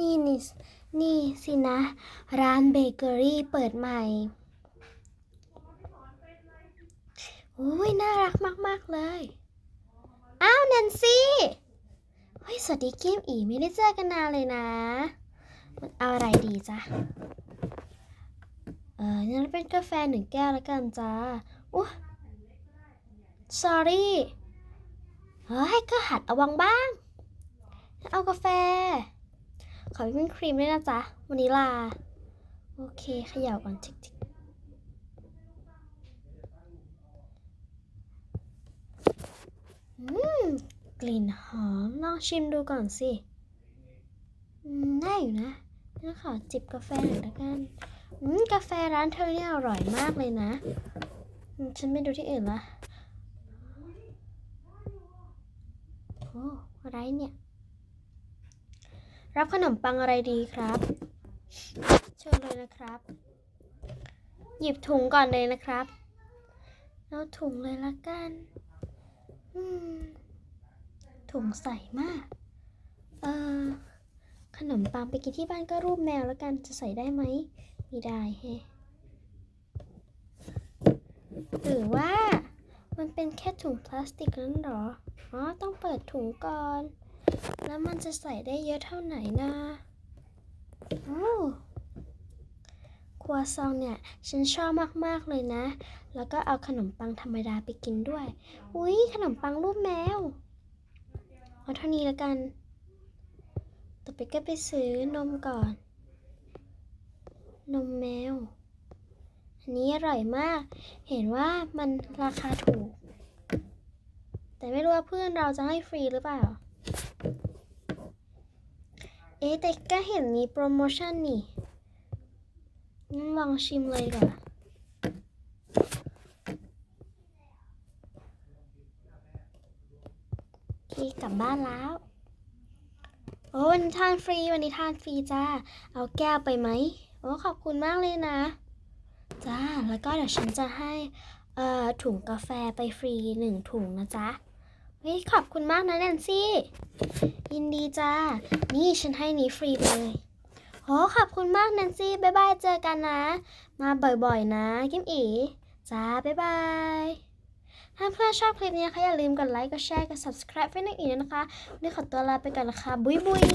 นี่นี่นี่สินะ ร้านเบเกอรี่เปิดใหม่โอ้ยน่ารักมาก ๆ เลย อ้าวแนนซี่เฮ้ยสวัสดีเกมอีไม่ได้เจอกันนานเลยนะ มันเอาอะไรดีจ๊ะ เอองั้นเป็นกาแฟหนึ่งแก้วแล้วกันจ้าอุ๊ย sorry เฮ้ยก็หัดเอาวังบ้าง เอากาแฟ ขอวิปปิ้งครีมด้วยนะจ๊ะวานิลา โอเคเขย่าก่อนจิกจิกอืมกลิ่นหอม ลองชิมดูก่อนสิได้อยู่นะงั้นขอจิบกาแฟหน่อยละกันอืมกาแฟร้านเธอเนี่ยอร่อยมากเลยนะ ฉันไม่ดูที่อื่นละโอ้อะไรเนี่ย รับขนมปังอะไรดีครับ เชิญเลยนะครับ หยิบถุงก่อนเลยนะครับ เอาถุงเลยละกันอืมถุงใสมาก เออขนมปังไปกินที่บ้านก็รูปแมวแล้วกันจะใส่ได้ไหมไม่ได้แฮหรือว่ามันเป็นแค่ถุงพลาสติกนั้นหรอ อ๋อ ต้องเปิดถุงก่อน แล้วมันจะใส่ได้เยอะเท่าไหนนะอ้ครัวซองเนี่ย ฉันชอบมาก ๆ เลยนะ แล้วก็เอาขนมปังธรรมดาไปกินด้วย อุ๊ยขนมปังรูปแมว เอาเท่านี้แล้วกัน ต่อไปก็ไปซื้อนมก่อน นมแมว อันนี้อร่อยมาก เห็นว่ามันราคาถูก แต่ไม่รู้ว่าเพื่อนเราจะให้ฟรีหรือเปล่า เอ๊แต่ก็เห็นมีโปรโมชั่นนี่งั้นลองชิมเลยก่อนโอเคกลับบ้านแล้ว โอ้วันนี้ทานฟรีวันนี้ทานฟรีจ้า เอาแก้วไปไหม โอ้ขอบคุณมากเลยนะ จ้า แล้วก็เดี๋ยวฉันจะให้ เอ่อถุงกาแฟไปฟรีหนึ่งถุงนะจ๊ะ ฮ้ยขอบคุณมากนะแนนซี่ ยินดีจ้า นี่ฉันให้นี้ฟรีไปเลยโหขอบคุณมากแนนซี่ บ๊ายบาย เจอกันนะ มาบ่อยๆนะ กิมอีจ้า บ๊ายบาย ถ้าเพื่อนชอบคลิปนี้นะคะอย่าลืมกดไลค์ กดแชร์ กด subscribe ให้นักอีกนะคะวันนี้ขอตัวลาไปก่อนนะคะ บุยบุย